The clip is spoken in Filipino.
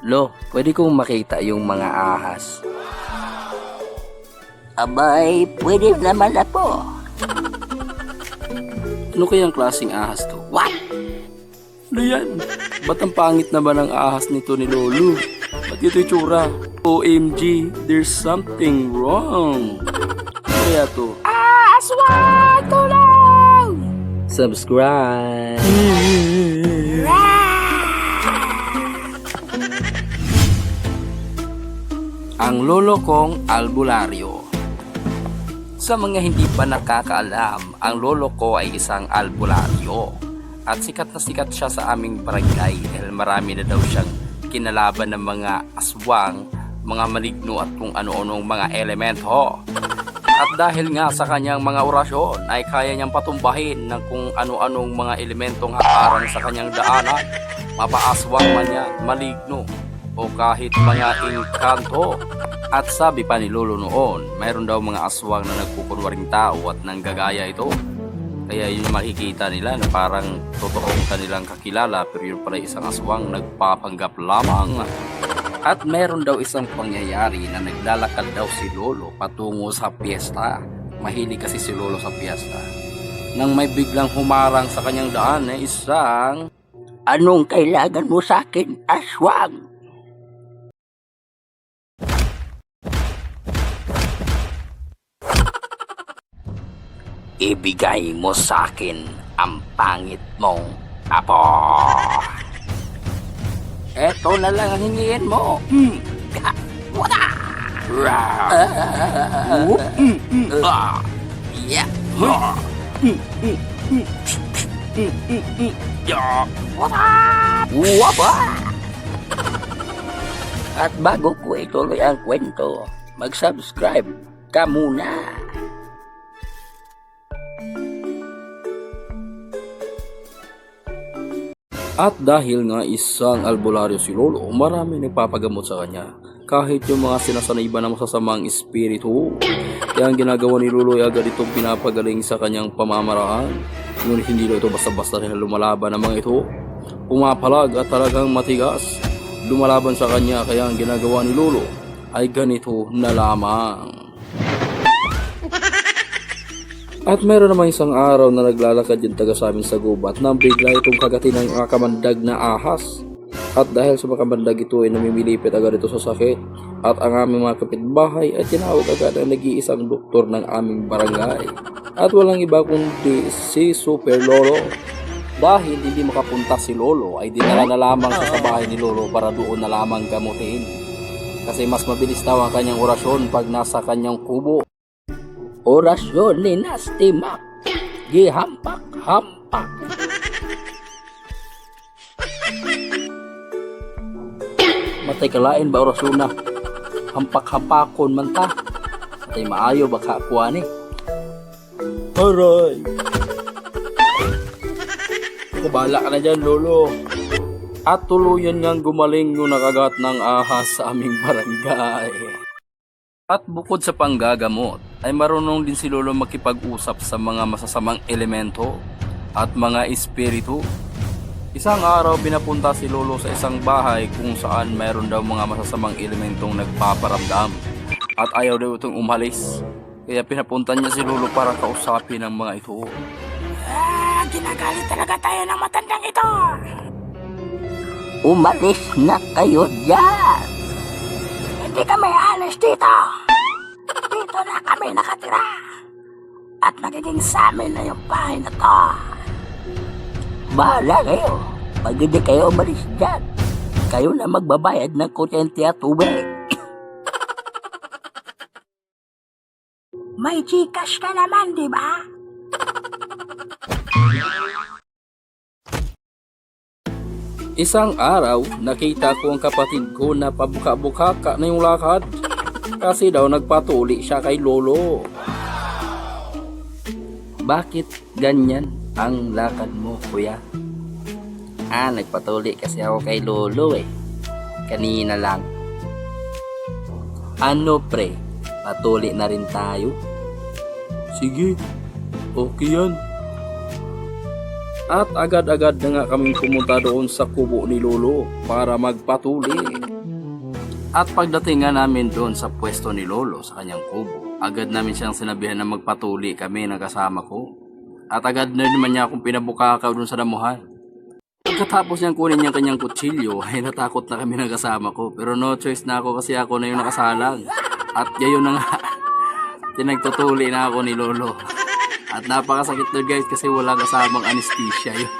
Lo, pwede kong makita yung mga ahas. Abay, pwede naman na po. Ano kayang klaseng ahas to? What? Ano yan? Ba't ang pangit naman ang ahas nito ni Lolo? Ba't ito itsura? OMG, there's something wrong. Ano kaya to? Aswang! Subscribe! ang lolo kong albularyo. Sa mga hindi pa nakakaalam, ang lolo ko ay isang albularyo. At sikat na sikat siya sa aming barangay dahil marami na daw siyang kinalaban ng mga aswang, mga maligno at kung ano-anong mga elemento. At dahil nga sa kanyang mga orasyon ay kaya niyang patumbahin ng kung ano-anong mga elementong haharang sa kanyang daanan, mapaaswang man yan, maligno, o kahit mga inkanto. At sabi pa ni Lolo noon, mayroon daw mga aswang na nagkukunwaring tao at nanggagaya ito. Kaya yun makikita nila na parang totoong kanilang kakilala pero yun pala isang aswang nagpapanggap lamang. At meron daw isang pangyayari na naglalakad daw si Lolo patungo sa piyesta. Mahilig kasi si Lolo sa piyesta. Nang may biglang humarang sa kanyang daan na isang Anong kailangan mo sa akin, aswang? Ibigay mo sa akin ang pangit mong apo. Eto na lang ang hingin mo. Hmm. Ha, Wala! Ra! Hmm, hmm, ah. Yeah. Ha. Hmm, hmm, hmm. Hmm, hmm, hmm. Ya. Wala! Waba! At bago ko ituloy ang kwento, mag-subscribe ka muna. At dahil nga isang albularyo si Lolo, marami nagpapagamot sa kanya. Kahit yung mga sinasanay ba na masasamang espiritu. Kaya ang ginagawa ni Lolo ay agad itong pinapagaling sa kanyang pamamaraan. Ngunit hindi daw ito basta-basta dahil lumalaban ang mga ito. Pumapalag at talagang matigas. Lumalaban sa kanya kaya ang ginagawa ni Lolo ay ganito na lamang. At meron naman isang araw na naglalakad yung taga sa amin sa gubat nang bigla itong kagatin ng kamandag na ahas. At dahil sa makamandag ito ay namimilipit agad ito sa sakit. At ang aming mga kapitbahay ay tinawag agad ang nag-iisang doktor ng aming barangay. At walang iba kundi si Super Lolo. Dahil hindi makapunta si Lolo ay dinala na lamang sa bahay ni Lolo para doon na lamang gamutin. Kasi mas mabilis daw ang kanyang orasyon pag nasa kanyang kubo. Orasyon ni Nasty Mac. Gihampak-hampak. Matay kalain ba orasyon na? Hampak-hampakon man ta. Matay maayo baka kuha ni. Aray! Kabala ka na dyan, Lolo. At tuluyan ngang gumaling yung nakagat ng ahas sa aming barangay. At bukod sa panggagamot, ay marunong din si Lolo makipag-usap sa mga masasamang elemento at mga espiritu. Isang araw binapunta si Lolo sa isang bahay kung saan mayroon daw mga masasamang elementong nagpaparamdam at ayaw daw itong umalis. Kaya pinapunta niya si Lolo para kausapin ang mga ito. Ah, ginagalit talaga tayo ng matandang ito. Umalis na kayo dyan. Hindi kami alis dito. Dito na kami nakatira. At magiging sa amin na yung bahay na to. Bahala kayo. Pag hindi kayo umalis dyan, kayo na magbabayad ng kuryente at tubig. May Gcash ka naman, di ba? Isang araw, nakita ko ang kapatid ko na pabuka-bukaka na yung lakad. Kasi daw nagpatuli siya kay Lolo. Bakit ganyan ang lakad mo, kuya? Ah, nagpatuli kasi ako kay Lolo eh. Kanina lang. Ano pre, patuli na rin tayo? Sige, okay yan. At agad-agad na nga kaming pumunta doon sa kubo ni Lolo para magpatuli. At pagdating nga namin doon sa pwesto ni Lolo sa kanyang kubo, agad namin siyang sinabihan na magpatuli kami ng kasama ko. At agad na naman niya akong pinabukakaw doon sa damuhan. Pagkatapos niyang kunin niya kanyang kutsilyo, ay natakot na kami ng kasama ko. Pero no choice na ako kasi ako na yung nakasalang. At gayon na nga, tinagtutuli na ako ni Lolo. At napakasakit na guys kasi wala kasamang anesthesia yun.